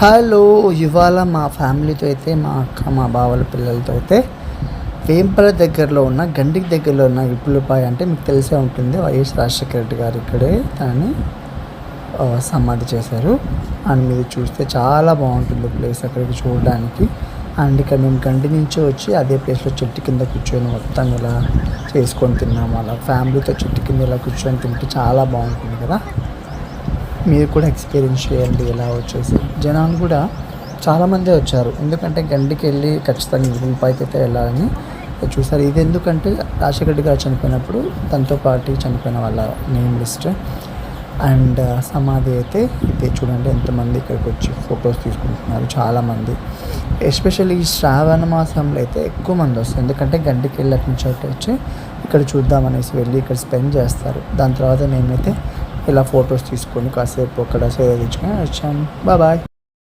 Hello ఇవాళ మా ఫ్యామిలీతో అయితే మా అక్క మా బావల పిల్లలతో అయితే వేంపల దగ్గరలో ఉన్న గండికి దగ్గరలో ఉన్న విపులపాయ అంటే మీకు తెలిసే ఉంటుంది. వైఎస్ రాజశేఖర రెడ్డి గారు ఇక్కడే తనని సమాధి చేశారు. అండ్ మీరు చూస్తే చాలా బాగుంటుంది ప్లేస్ అక్కడికి చూడడానికి. అండ్ ఇక్కడ మేము గండి నుంచి వచ్చి అదే ప్లేస్లో చెట్టు కింద కూర్చొని మొత్తం ఇలా చేసుకొని తిన్నాము. అలా ఫ్యామిలీతో చెట్టు కింద ఇలా కూర్చొని తింటే చాలా బాగుంటుంది కదా. మీరు కూడా ఎక్స్పీరియన్స్ చేయండి ఇలా వచ్చేసి. జనాలు కూడా చాలామందే వచ్చారు. ఎందుకంటే గండికి వెళ్ళి ఖచ్చితంగా విడుదలపైకి అయితే వెళ్ళాలని చూసారు. ఇది ఎందుకంటే రాజశేఖర్ గారు చనిపోయినప్పుడు తనతో పాటు చనిపోయిన వాళ్ళ నేమ్ లిస్ట్. అండ్ సమాధి అయితే ఇదే చూడండి ఎంతమంది ఇక్కడికి వచ్చి ఫొటోస్ తీసుకుంటున్నారు. చాలామంది ఎస్పెషల్లీ ఈ శ్రావణ మాసంలో అయితే ఎక్కువ మంది వస్తారు. ఎందుకంటే గండికి వెళ్ళి నుంచి వచ్చి ఇక్కడ చూద్దామనేసి వెళ్ళి ఇక్కడ స్పెండ్ చేస్తారు. దాని తర్వాత నేనైతే ఇలా ఫొటోస్ తీసుకొని కాసేపు అక్కడ సేవ తెచ్చుకొని వచ్చాను బాయ్.